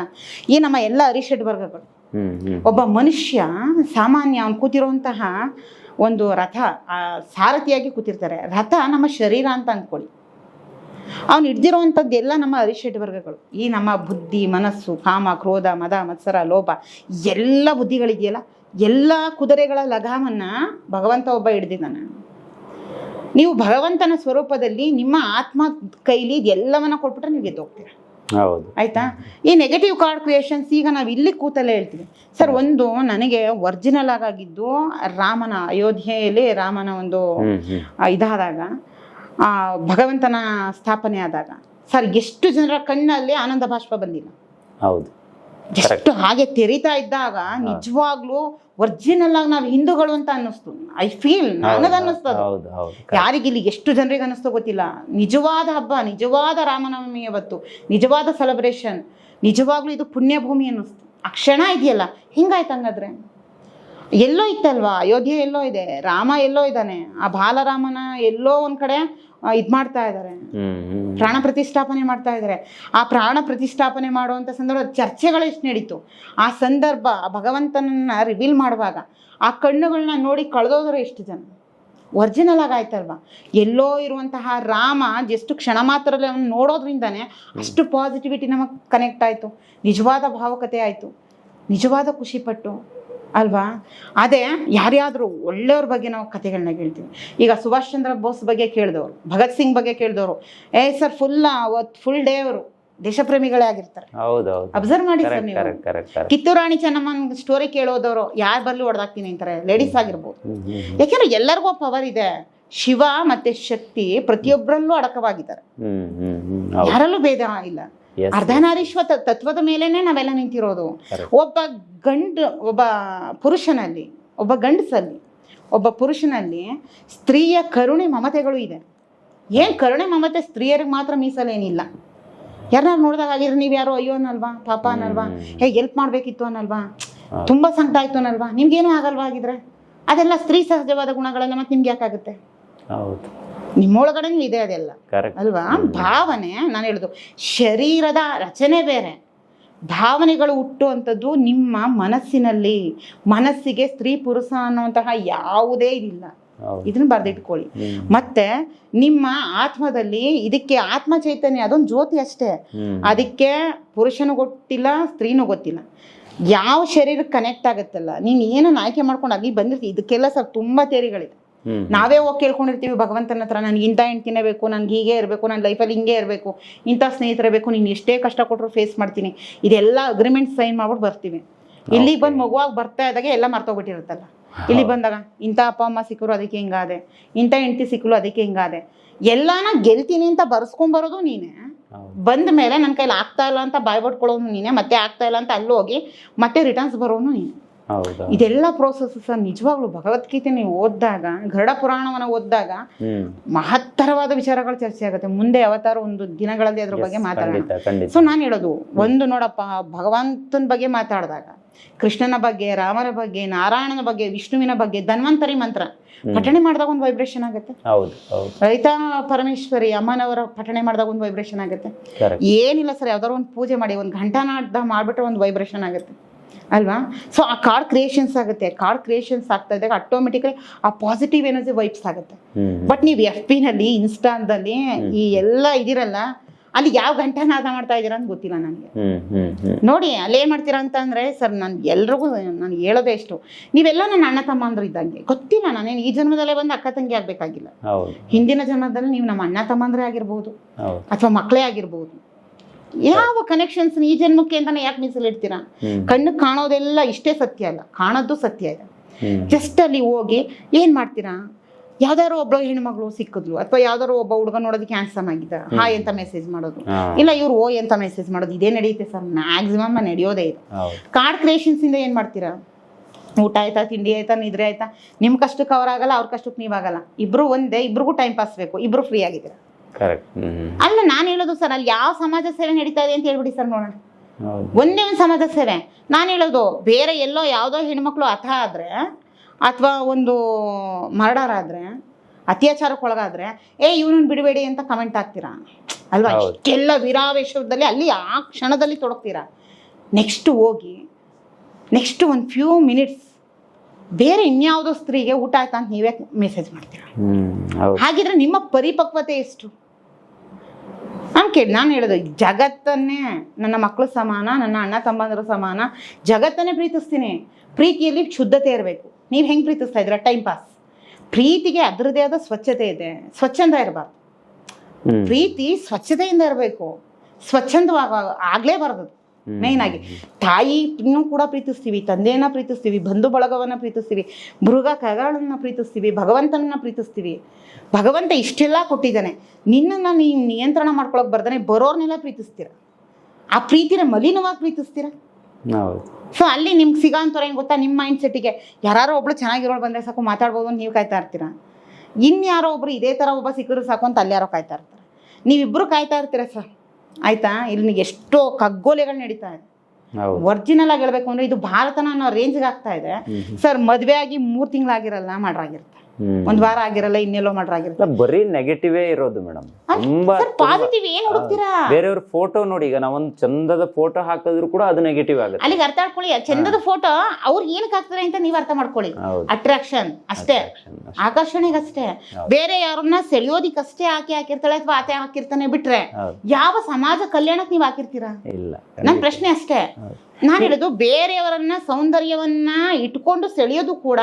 ಈ ನಮ್ಮ ಎಲ್ಲ ಅರಿಷಡ್ ವರ್ಗಗಳು ಒಬ್ಬ ಮನುಷ್ಯ ಸಾಮಾನ್ಯ ಅವ್ನು ಕೂತಿರುವಂತಹ ಒಂದು ರಥ ಸಾರಥಿಯಾಗಿ ಕೂತಿರ್ತಾರೆ. ರಥ ನಮ್ಮ ಶರೀರ ಅಂತ ಅಂದ್ಕೊಳ್ಳಿ. ಅವ್ನು ಎಲ್ಲ ನಮ್ಮ ಅರಿಷಡ್ ವರ್ಗಗಳು ಈ ನಮ್ಮ ಬುದ್ಧಿ, ಮನಸ್ಸು, ಕಾಮ, ಕ್ರೋಧ, ಮದ, ಮತ್ಸರ, ಲೋಭ, ಎಲ್ಲ ಬುದ್ಧಿಗಳಿದೆಯಲ್ಲ, ಎಲ್ಲ ಕುದುರೆಗಳ ಲಗಾಮನ್ನ ಭಗವಂತ ಒಬ್ಬ ಹಿಡ್ದಿದ್ದಾನೆ. ನೀವು ಭಗವಂತನ ಸ್ವರೂಪದಲ್ಲಿ ನಿಮ್ಮ ಆತ್ಮ ಕೈಲಿ ಎಲ್ಲವನ್ನ ಕೊಟ್ಬಿಟ್ರೆ ನೀವು ಹೌದು ಆಯ್ತಾ? ಈ ನೆಗೆಟಿವ್ ಕಾರ್ಡ್ ಕ್ರಿಯೇಷನ್ಸ್ ಈಗ ನಾವು ಇಲ್ಲಿ ಕೂತಲ್ಲೇ ಹೇಳ್ತೀವಿ. ಸರ್ ಒಂದು ನನಗೆ ಒರಿಜಿನಲ್ ಆಗಿದ್ದು ರಾಮನ ಅಯೋಧ್ಯೆಯಲ್ಲಿ ರಾಮನ ಒಂದು ಇದಾದಾಗ ಆ, ಭಗವಂತನ ಸ್ಥಾಪನೆ ಆದಾಗ. ಸರ್ ಎಷ್ಟು ಜನರ ಕಣ್ಣಲ್ಲಿ ಆನಂದ ಬಾಷ್ಪ ಬಂದಿಲ್ಲ. ಹೌದು. ಎಷ್ಟು ಹಾಗೆ ತೆರಿತಾ ಇದ್ದಾಗ ನಿಜವಾಗ್ಲೂ ಒರಿಜಿನಲ್ ಆಗಿ ನಾವು ಹಿಂದೂಗಳು ಅಂತ ಅನ್ನಿಸ್ತು. ಐ ಫೀಲ್ ನನಗೆ ಅನ್ನಿಸ್ತದ. ಹೌದು ಹೌದು ಯಾರಿಗೆ ಇಲ್ಲಿ ಎಷ್ಟು ಜನರಿಗೆ ಅನ್ನಿಸ್ತೋ ಗೊತ್ತಿಲ್ಲ. ನಿಜವಾದ ಹಬ್ಬ ನಿಜವಾದ ರಾಮನವಮಿ ಅವತ್ತು ನಿಜವಾದ ಸೆಲೆಬ್ರೇಷನ್ ನಿಜವಾಗ್ಲೂ ಇದು ಪುಣ್ಯಭೂಮಿ ಅನ್ನಿಸ್ತು. ಆ ಕ್ಷಣ ಇದೆಯಲ್ಲ ಹಿಂಗಾಯ್ತು ಹಂಗಾದ್ರೆ? ಎಲ್ಲೋ ಇತ್ತಲ್ವಾ? ಅಯೋಧ್ಯೆ ಎಲ್ಲೋ ಇದೆ ರಾಮ ಎಲ್ಲೋ ಇದ್ದಾನೆ ಆ ಬಾಲರಾಮನ ಎಲ್ಲೋ ಒಂದ್ ಕಡೆ ಇದು ಮಾಡ್ತಾ ಇದ್ದಾರೆ ಪ್ರಾಣ ಪ್ರತಿಷ್ಠಾಪನೆ ಮಾಡ್ತಾ ಇದ್ದಾರೆ ಆ ಪ್ರಾಣ ಪ್ರತಿಷ್ಠಾಪನೆ ಮಾಡುವಂಥ ಸಂದರ್ಭ ಚರ್ಚೆಗಳು ಎಷ್ಟು ನಡೀತು? ಆ ಸಂದರ್ಭ ಭಗವಂತನನ್ನ ರಿವೀಲ್ ಮಾಡುವಾಗ ಆ ಕಣ್ಣುಗಳನ್ನ ನೋಡಿ ಕಳೆದೋದ್ರೆ ಎಷ್ಟು ಜನ? ಒರಿಜಿನಲ್ ಆಗಾಯ್ತಲ್ವಾ ಎಲ್ಲೋ ಇರುವಂತಹ ರಾಮ ಜಸ್ಟ್ ಕ್ಷಣ ಮಾತ್ರದಲ್ಲಿ ಅವನು ನೋಡೋದ್ರಿಂದಾನೆ ಅಷ್ಟು ಪಾಸಿಟಿವಿಟಿ ನಮಗೆ ಕನೆಕ್ಟ್ ಆಯಿತು. ನಿಜವಾದ ಭಾವುಕತೆ ಆಯಿತು. ನಿಜವಾದ ಖುಷಿಪಟ್ಟು ಅಲ್ವಾ? ಅದೇ ಯಾರ್ಯಾದರೂ ಒಳ್ಳೆಯವ್ರ ಬಗ್ಗೆ ನಾವು ಕಥೆಗಳನ್ನ ಕೇಳ್ತೀವಿ ಈಗ ಸುಭಾಷ್ ಚಂದ್ರ ಬೋಸ್ ಬಗ್ಗೆ ಕೇಳಿದವರು ಭಗತ್ ಸಿಂಗ್ ಬಗ್ಗೆ ಕೇಳಿದವರು ಏ ಸರ್ ಫುಲ್ ಅವತ್ತು ಫುಲ್ ಡೇ ಅವರು ದೇಶಪ್ರೇಮಿಗಳೇ ಆಗಿರ್ತಾರೆ. ಅಬ್ಸರ್ವ್ ಮಾಡಿ ಸರ್ ನೀವು. Correct correct correct Kittur Rani ಚೆನ್ನಮ್ಮನ story ಕೇಳೋದವರು ಯಾರು ಬರ್ಲಿ ಹೊಡೆದಾಕ್ತೀನಿ ಅಂತಾರೆ ಲೇಡೀಸ್ ಆಗಿರ್ಬೋದು. ಯಾಕೆಂದ್ರೆ ಎಲ್ಲರಿಗೂ ಪವರ್ ಇದೆ. ಶಿವ ಮತ್ತೆ ಶಕ್ತಿ ಪ್ರತಿಯೊಬ್ಬರಲ್ಲೂ ಅಡಕವಾಗಿದ್ದಾರೆ. ಯಾರಲ್ಲೂ ಭೇದ ಇಲ್ಲ. ಅರ್ಧನಾರೀಶ್ವ ತತ್ವದ ಮೇಲೇನೆ ನಾವೆಲ್ಲ ನಿಂತಿರೋದು. ಒಬ್ಬ ಗಂಡು ಒಬ್ಬ ಪುರುಷನಲ್ಲಿ ಒಬ್ಬ ಗಂಡಸಲ್ಲಿ ಒಬ್ಬ ಪುರುಷನಲ್ಲಿ ಸ್ತ್ರೀಯ ಕರುಣೆ ಮಮತೆಗಳು ಇದೆ. ಏನ್ ಕರುಣೆ ಮಮತೆ ಸ್ತ್ರೀಯರಿಗೆ ಮಾತ್ರ ಮೀಸಲೇನಿಲ್ಲ. ಯಾರನ್ನ ನೋಡಿದಾಗ ಆಗಿದ್ರೆ ನೀವು ಯಾರೋ ಅಯ್ಯೋ ಅನ್ನಲ್ವಾ ಪಾಪ ಅನ್ನಲ್ವಾ ಹೇ ಎಲ್ಪ್ ಮಾಡ್ಬೇಕಿತ್ತು ಅನ್ನಲ್ವಾ ತುಂಬಾ ಸಂಕಟ ಆಯ್ತು ಅನ್ನಲ್ವಾ ನಿಮ್ಗೇನು ಆಗಲ್ವಾ ಆಗಿದ್ರೆ ಅದೆಲ್ಲ ಸ್ತ್ರೀ ಸಹಜವಾದ ಗುಣಗಳೆಲ್ಲ ಮತ್ತೆ ನಿಮ್ಗೆ ಯಾಕಾಗುತ್ತೆ? ಹೌದು. ನಿಮ್ಮೊಳಗಡೆನೂ ಇದೆ ಅದೆಲ್ಲ. ಅಲ್ವಾ? ಭಾವನೆ ನಾನು ಹೇಳುದು. ಶರೀರದ ರಚನೆ ಬೇರೆ. ಭಾವನೆಗಳು ಹುಟ್ಟುವಂಥದ್ದು ನಿಮ್ಮ ಮನಸ್ಸಿನಲ್ಲಿ. ಮನಸ್ಸಿಗೆ ಸ್ತ್ರೀ ಪುರುಷ ಅನ್ನುವಂತಹ ಯಾವುದೇ ಇಲ್ಲ. ಇದನ್ನ ಬರ್ದಿಟ್ಕೊಳ್ಳಿ. ಮತ್ತೆ ನಿಮ್ಮ ಆತ್ಮದಲ್ಲಿ ಇದಕ್ಕೆ ಆತ್ಮ ಚೈತನ್ಯ ಅದೊಂದು ಜ್ಯೋತಿ ಅಷ್ಟೇ. ಅದಕ್ಕೆ ಪುರುಷನು ಗೊತ್ತಿಲ್ಲ ಸ್ತ್ರೀನೂ ಗೊತ್ತಿಲ್ಲ. ಯಾವ ಶರೀರಕ್ಕೆ ಕನೆಕ್ಟ್ ಆಗುತ್ತಲ್ಲ? ನೀನು ಏನನ್ನ ಆಯ್ಕೆ ಮಾಡ್ಕೊಂಡು ಅಲ್ಲಿ ಬಂದಿರ್ತೀವಿ ಇದಕ್ಕೆಲ್ಲ ಸರ್ ತುಂಬಾ ತೇರಿಗಳಿದೆ ನಾವೇ ಹೋಗಿ ಕೇಳ್ಕೊಂಡಿರ್ತೀವಿ ಭಗವಂತನ ಹತ್ರ ನನ್ಗೆ ಇಂಥ ಹೆಂಡ್ತಿನೇ ಬೇಕು ನನ್ಗೆ ಹೀಗೆ ಇರಬೇಕು ನನ್ನ ಲೈಫಲ್ಲಿ ಹಿಂಗೆ ಇರಬೇಕು ಇಂಥ ಸ್ನೇಹಿತರೇ ಬೇಕು ನೀನು ಎಷ್ಟೇ ಕಷ್ಟ ಕೊಟ್ಟರು ಫೇಸ್ ಮಾಡ್ತೀನಿ. ಇದೆಲ್ಲ ಅಗ್ರಿಮೆಂಟ್ ಸೈನ್ ಮಾಡ್ಬಿಟ್ಟು ಬರ್ತೀವಿ. ಇಲ್ಲಿ ಬಂದು ಮಗುವಾಗಿ ಬರ್ತಾ ಇದ್ದಾಗ ಎಲ್ಲ ಮರ್ತೋಗ್ಬಿಟ್ಟಿರುತ್ತಲ್ಲ. ಇಲ್ಲಿ ಬಂದಾಗ ಇಂಥ ಅಪ್ಪ ಅಮ್ಮ ಸಿಕ್ಕರು ಅದಕ್ಕೆ ಹಿಂಗಾದೆ. ಇಂಥ ಹೆಂಡತಿ ಸಿಕ್ಕಲು ಅದಕ್ಕೆ ಹಿಂಗಾದೆ. ಎಲ್ಲಾನ ಗೆಲ್ತೀನಿ ಅಂತ ಬರ್ಸ್ಕೊಂಬರೋದು ನೀನೇ. ಬಂದ ಮೇಲೆ ನನ್ನ ಕೈಲಿ ಆಗ್ತಾ ಇಲ್ಲ ಅಂತ ಬಾಯ್ಬಿಟ್ಕೊಳ್ಳೋನು ನೀನೆ ಮತ್ತೆ ಆಗ್ತಾ ಇಲ್ಲ ಅಂತ ಅಲ್ಲೋಗಿ ಹೋಗಿ ಮತ್ತೆ ರಿಟರ್ನ್ಸ್ ಬರೋನು ನೀನೆ. ಇದೆಲ್ಲ ಪ್ರೋಸೆಸ್ ಸಹ ನಿಜವಾಗ್ಲೂ ಭಗವದ್ಗೀತೆ ನೀವು ಓದಿದಾಗ ಗರುಡ ಪುರಾಣವನ್ನು ಓದಿದಾಗ ಮಹತ್ತರವಾದ ವಿಚಾರಗಳು ಚರ್ಚೆ ಆಗುತ್ತೆ. ಮುಂದೆ ಅವತಾರ ಒಂದು ದಿನಗಳಲ್ಲಿ ಅದ್ರ ಬಗ್ಗೆ ಮಾತಾಡೋಣ. ಸೊ ನಾನು ಹೇಳೋದು ಒಂದು ನೋಡಪ್ಪ ಭಗವಂತನ ಬಗ್ಗೆ ಮಾತಾಡಿದಾಗ ಕೃಷ್ಣನ ಬಗ್ಗೆ ರಾಮನ ಬಗ್ಗೆ ನಾರಾಯಣನ ಬಗ್ಗೆ ವಿಷ್ಣುವಿನ ಬಗ್ಗೆ ಧನ್ವಂತರಿ ಮಂತ್ರ ಪಠಣೆ ಮಾಡಿದಾಗ ಒಂದು ವೈಬ್ರೇಷನ್ ಆಗುತ್ತೆ. ರೈತ ಪರಮೇಶ್ವರಿ ಅಮ್ಮನವರ ಪಠಣೆ ಮಾಡಿದಾಗ ಒಂದು ವೈಬ್ರೇಷನ್ ಆಗುತ್ತೆ. ಏನಿಲ್ಲ ಸರ್ ಯಾವ್ದಾದ್ರು ಒಂದು ಪೂಜೆ ಮಾಡಿ ಒಂದು ಘಂಟಾನಾದ ಮಾಡಿಬಿಟ್ರೆ ಒಂದು ವೈಬ್ರೇಷನ್ ಆಗುತ್ತೆ. ಅಲ್ವಾ? ಸೊ ಆ ಕಾರ್ಡ್ ಕ್ರಿಯೇಷನ್ಸ್ ಆಗುತ್ತೆ. ಕಾರ್ಡ್ ಕ್ರಿಯೇಷನ್ಸ್ ಆಗ್ತಾ ಇದ್ದಾಗ ಆಟೋಮೆಟಿಕಲಿ ಆ ಪಾಸಿಟಿವ್ ಎನರ್ಜಿ ವೈಪ್ಸ್ ಆಗುತ್ತೆ. ಬಟ್ ನೀವು ಎಫ್ ಪಿನಲ್ಲಿ ಇನ್ಸ್ಟಾದಲ್ಲಿ ಈ ಎಲ್ಲ ಇದಿರಲ್ಲ ಅಲ್ಲಿ ಯಾವ ಘಂಟಾನಾದ ಮಾಡ್ತಾ ಇದ್ದೀರಾ ಅಂತ ಗೊತ್ತಿಲ್ಲ ನನಗೆ. ನೋಡಿ ಅಲ್ಲಿ ಏನು ಮಾಡ್ತೀರಾ ಅಂತಂದರೆ ಸರ್ ನಾನು ಎಲ್ರಿಗೂ ನಾನು ಹೇಳೋದೇ ಇಷ್ಟು. ನೀವೆಲ್ಲ ನನ್ನ ಅಣ್ಣ ತಮ್ಮ ಅಂದ್ರೆ ಇದ್ದಂಗೆ. ಗೊತ್ತಿಲ್ಲ ನಾನೇನು ಈ ಜನ್ಮದಲ್ಲೇ ಬಂದು ಅಕ್ಕ ತಂಗಿ ಆಗಬೇಕಾಗಿಲ್ಲ. ಹೌದು. ಹಿಂದಿನ ಜನ್ಮದಲ್ಲಿ ನೀವು ನಮ್ಮ ಅಣ್ಣ ತಮ್ಮಂದ್ರೆ ಆಗಿರ್ಬೋದು. ಅಥವಾ ಮಕ್ಕಳೇ ಆಗಿರ್ಬೋದು. ಯಾವ ಕನೆಕ್ಷನ್ಸ್ ಈ ಜನ್ಮಕ್ಕೆ ಅಂತಾನೆ ಯಾಕೆ ಮೀಸಲಿಡ್ತೀರಾ? ಕಣ್ಣು ಕಾಣೋದೆಲ್ಲ ಇಷ್ಟೇ ಸತ್ಯ ಅಲ್ಲ ಕಾಣೋದು ಸತ್ಯ ಇದೆ. ಜಸ್ಟ್ ಅಲ್ಲಿ ಹೋಗಿ ಏನ್ ಮಾಡ್ತೀರಾ? ಯಾವ್ದಾರು ಒಬ್ಬ ಹೆಣ್ಮಗಳು ಸಿಕ್ಕಿದ್ಲು ಅಥವಾ ಯಾವ್ದಾರು ಒಬ್ಬ ಹುಡುಗ ನೋಡೋದಕ್ಕೆ ಹ್ಯಾಂಡ್ಸಮ್ ಆಗಿದ್ದ ಹಾಯ್ ಅಂತ ಮೆಸೇಜ್ ಮಾಡೋದು. ಇಲ್ಲ ಇವ್ರು ಓ ಅಂತ ಮೆಸೇಜ್ ಮಾಡೋದು ಇದೇ ನಡೆಯುತ್ತೆ ಸರ್ ಮ್ಯಾಕ್ಸಿಮಮ್ ನಡೆಯೋದೇ ಇದೆ. ಕಾರ್ಡ್ ಕ್ರಿಯೇಷನ್ಸ್ ಇಂದ ಏನ್ ಮಾಡ್ತೀರಾ? ಊಟ ಆಯ್ತಾ ತಿಂಡಿ ಆಯ್ತಾ ನಿದ್ರೆ ಆಯ್ತಾ? ನಿಮ್ ಕಷ್ಟಕ್ಕೆ ಅವ್ರಾಗಲ್ಲ ಅವ್ರ ಕಷ್ಟಕ್ಕೆ ನೀವಾಗಲ್ಲ ಇಬ್ರು ಒಂದೇ ಇಬ್ರಿಗೂ ಟೈಮ್ ಪಾಸ್ ಬೇಕು ಇಬ್ರು ಫ್ರೀ ಆಗಿದ್ದೀರಾ? ಕರೆಕ್ಟ್ ಅಲ್ಲ ನಾನು ಹೇಳೋದು ಸರ್ ಅಲ್ಲಿ ಯಾವ ಸಮಾಜ ಸೇವೆ ನಡೀತಾ ಇದೆ ಅಂತ ಹೇಳ್ಬಿಡಿ ಸರ್ ನೋಡೋಣ. ಒಂದೇ ಒಂದು ಸಮಾಜ ಸೇವೆ. ನಾನು ಹೇಳೋದು ಬೇರೆ ಎಲ್ಲೋ ಯಾವುದೋ ಹೆಣ್ಮಕ್ಳು ಅಥ ಆದರೆ ಅಥವಾ ಒಂದು ಮರ್ಡರ್ ಆದರೆ ಅತ್ಯಾಚಾರಕ್ಕೆ ಒಳಗಾದ್ರೆ ಏ ಇವನನ್ನು ಬಿಡಬೇಡಿ ಅಂತ ಕಮೆಂಟ್ ಹಾಕ್ತೀರಾ? ಅಲ್ವಾ? ಎಲ್ಲ ವಿರಾವೇಶದಲ್ಲಿ ಅಲ್ಲಿ ಆ ಕ್ಷಣದಲ್ಲಿ ತೊಡಗ್ತೀರಾ? ನೆಕ್ಸ್ಟ್ ಹೋಗಿ ನೆಕ್ಸ್ಟ್ ಒಂದು ಫ್ಯೂ ಮಿನಿಟ್ಸ್ ಬೇರೆ ಇನ್ಯಾವುದೋ ಸ್ತ್ರೀಗೆ ಊಟ ಆಯ್ತಾ ಅಂತ ನೀವೇ ಮೆಸೇಜ್ ಮಾಡ್ತೀರಾ? ಹಾಗಿದ್ರೆ ನಿಮ್ಮ ಪರಿಪಕ್ವತೆ ಎಷ್ಟು? ನಾನು ಕೇಳಿ ನಾನು ಹೇಳೋದು ಜಗತ್ತನ್ನೇ ನನ್ನ ಮಕ್ಕಳು ಸಮಾನ ನನ್ನ ಅಣ್ಣ ತಮ್ಮಂದರು ಸಮಾನ ಜಗತ್ತನ್ನೇ ಪ್ರೀತಿಸ್ತೀನಿ. ಪ್ರೀತಿಯಲ್ಲಿ ಶುದ್ಧತೆ ಇರಬೇಕು. ನೀವು ಹೆಂಗೆ ಪ್ರೀತಿಸ್ತಾ ಇದ್ದೀರಾ? ಟೈಮ್ ಪಾಸ್ ಪ್ರೀತಿಗೆ ಅದರದೇ ಆದ ಸ್ವಚ್ಛತೆ ಇದೆ. ಸ್ವಚ್ಛಂದ ಇರಬಾರ್ದು. ಪ್ರೀತಿ ಸ್ವಚ್ಛತೆಯಿಂದ ಇರಬೇಕು. ಸ್ವಚ್ಛಂದವಾಗ ಆಗಲೇಬಾರ್ದು ಮೇಯ್ನ್ ಆಗಿ. ತಾಯಿನೂ ಕೂಡ ಪ್ರೀತಿಸ್ತೀವಿ ತಂದೆಯನ್ನ ಪ್ರೀತಿಸ್ತೀವಿ ಬಂಧು ಬಳಗವನ್ನ ಪ್ರೀತಿಸ್ತೀವಿ ಮೃಗ ಕಗಳನ್ನ ಪ್ರೀತಿಸ್ತೀವಿ ಭಗವಂತನನ್ನ ಪ್ರೀತಿಸ್ತೀವಿ. ಭಗವಂತ ಇಷ್ಟೆಲ್ಲ ಕೊಟ್ಟಿದ್ದಾನೆ. ನಿನ್ನನ್ನು ನೀವು ನಿಯಂತ್ರಣ ಮಾಡ್ಕೊಳಕ್ ಬರ್ದಾನೆ ಬರೋರ್ನೆಲ್ಲ ಪ್ರೀತಿಸ್ತೀರ? ಆ ಪ್ರೀತಿನ ಮಲಿನವಾಗಿ ಪ್ರೀತಿಸ್ತೀರ? ಸೊ ಅಲ್ಲಿ ನಿಮ್ಗೆ ಸಿಗೋ ಅಂಥವ್ರು ಏನು ಗೊತ್ತಾ? ನಿಮ್ಮ ಮೈಂಡ್ ಸೆಟ್ಟಿಗೆ ಯಾರೋ ಒಬ್ಳು ಚೆನ್ನಾಗಿರೋಳು ಬಂದರೆ ಸಾಕು ಮಾತಾಡ್ಬೋದು ಅಂತ ನೀವು ಕಾಯ್ತಾ ಇರ್ತೀರಾ? ಇನ್ಯಾರೋ ಒಬ್ರು ಇದೇ ಥರ ಒಬ್ಬ ಸಿಕ್ಕಿದ್ರು ಸಾಕು ಅಂತ ಅಲ್ಲಿ ಯಾರೋ ಕಾಯ್ತಾ ಇರ್ತಾರೆ. ನೀವಿಬ್ಬರು ಕಾಯ್ತಾ ಇರ್ತೀರ ಸರ್? ಆಯ್ತಾ? ಇಲ್ಲಿ ಎಷ್ಟೋ ಕಗ್ಗೋಲೆಗಳು ನಡೀತಾ ಇದೆ. ಒರಿಜಿನಲ್ ಆಗಿ ಹೇಳ್ಬೇಕು ಅಂದ್ರೆ ಇದು ಭಾರತನ ಅನ್ನೋ ರೇಂಜ್ಗೆ ಆಗ್ತಾ ಇದೆ. ಸರ್ ಮದುವೆ ಆಗಿ ಮೂರು ತಿಂಗಳಾಗಿರಲ್ಲ ಮಾಡ್ರಾಗಿರುತ್ತೆ. ಒಂದು ವಾರ ಆಗಿರಲ್ಲ ಇನ್ನೆಲ್ಲೋ ಮಾಡ್ರ ಆಗಿರಲ್ಲ. ಬರೀ ನೆಗೆಟಿವೇ ಇರೋದು ಮೇಡಮ್. ತುಂಬಾ ಪಾಸಿಟಿವ್ ಏನ್ ಹುಡುಕ್ತೀರಾ? ಬೇರೆಯವ್ರ ಫೋಟೋ ನೋಡಿ ಈಗ ನಾವೊಂದು ಚಂದದ ಫೋಟೋ ಹಾಕಿದ್ರು ಕೂಡ ಅದು ನೆಗೆಟಿವ್ ಆಗುತ್ತೆ. ಅಲ್ಲಿಗೆ ಅರ್ಥ ಮಾಡ್ಕೊಳ್ಳಿ ಚಂದದ ಫೋಟೋ ಅವ್ರು ಏನಕ್ಕೆ ಹಾಕ್ತಾರೆ ಅಂತ ನೀವ್ ಅರ್ಥ ಮಾಡ್ಕೊಳ್ಳಿ. ಅಟ್ರಾಕ್ಷನ್ ಅಷ್ಟೇ. Attraction. ಆಕರ್ಷಣೆಗಷ್ಟೇ. ಬೇರೆ ಯಾರನ್ನ ಸೆಳೆಯೋದಿಕ್ಕಷ್ಟೇ ಹಾಕಿ ಹಾಕಿರ್ತಾಳೆ ಅಥವಾ ಆತ ಹಾಕಿರ್ತಾನೆ ಬಿಟ್ರೆ ಯಾವ ಸಮಾಜ ಕಲ್ಯಾಣಕ್ಕೆ ನೀವ್ ಹಾಕಿರ್ತೀರಾ? ಇಲ್ಲ ನನ್ ಪ್ರಶ್ನೆ ಅಷ್ಟೇ. ನಾನು ಹೇಳೋದು ಬೇರೆಯವರನ್ನ ಸೌಂದರ್ಯವನ್ನ ಇಟ್ಕೊಂಡು ಸೆಳೆಯೋದು ಕೂಡ